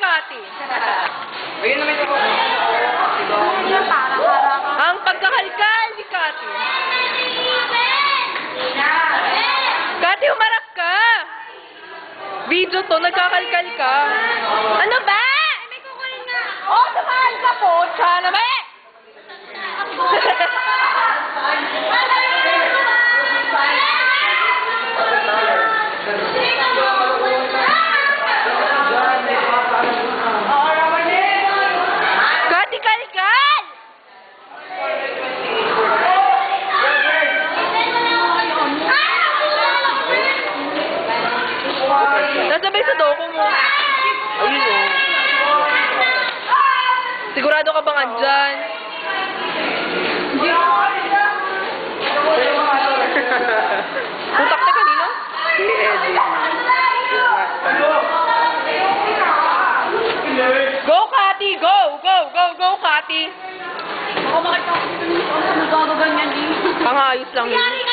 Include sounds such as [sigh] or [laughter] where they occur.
Kati. [laughs] Ayun naman ito. Ang pagkakalkal ni Kati. Kati, umarap ka. Video to, nagkakalkal ka. Ano ba? Oh, sumahal ka po. Sana ba? Nasabay sa doko mo. Ayun o. Sigurado ka bang andyan? Putak na kanino? Si Eddie. Go, Kati! Go! Go! Go! Go, Kati! Ako makita ko dito nagagaganyan eh. Pangayos lang yun.